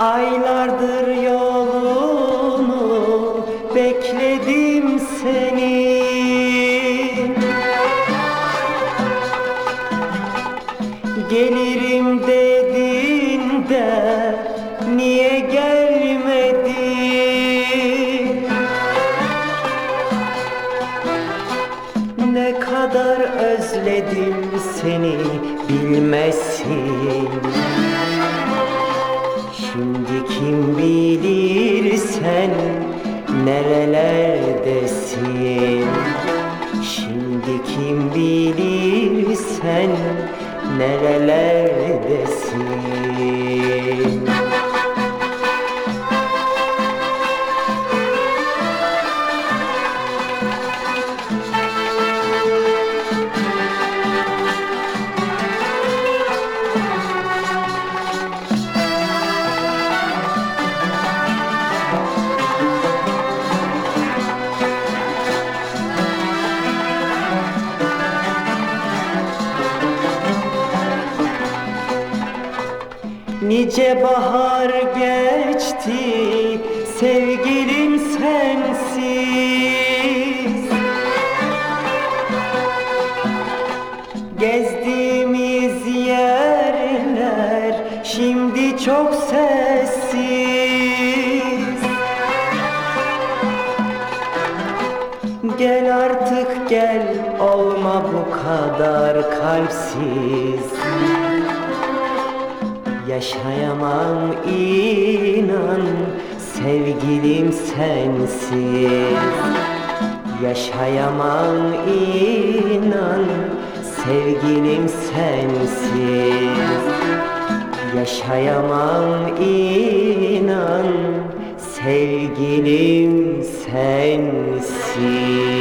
Aylardır yolunu bekledim seni. Gelirim dedin de niye gelmedin? Ne kadar özledim seni bilmesin. Şimdi kim bilir sen nerelerdesin? Şimdi kim bilir sen nerelerdesin Nice bahar geçti sevgilim sensiz. Gezdiğimiz yerler şimdi çok sessiz. Gel artık gel olma bu kadar kalpsiz Yaşayamam inan. Sevgilim sensiz. Yaşayamam inan. Sevgilim sensiz. Yaşayamam inan. Sevgilim sensiz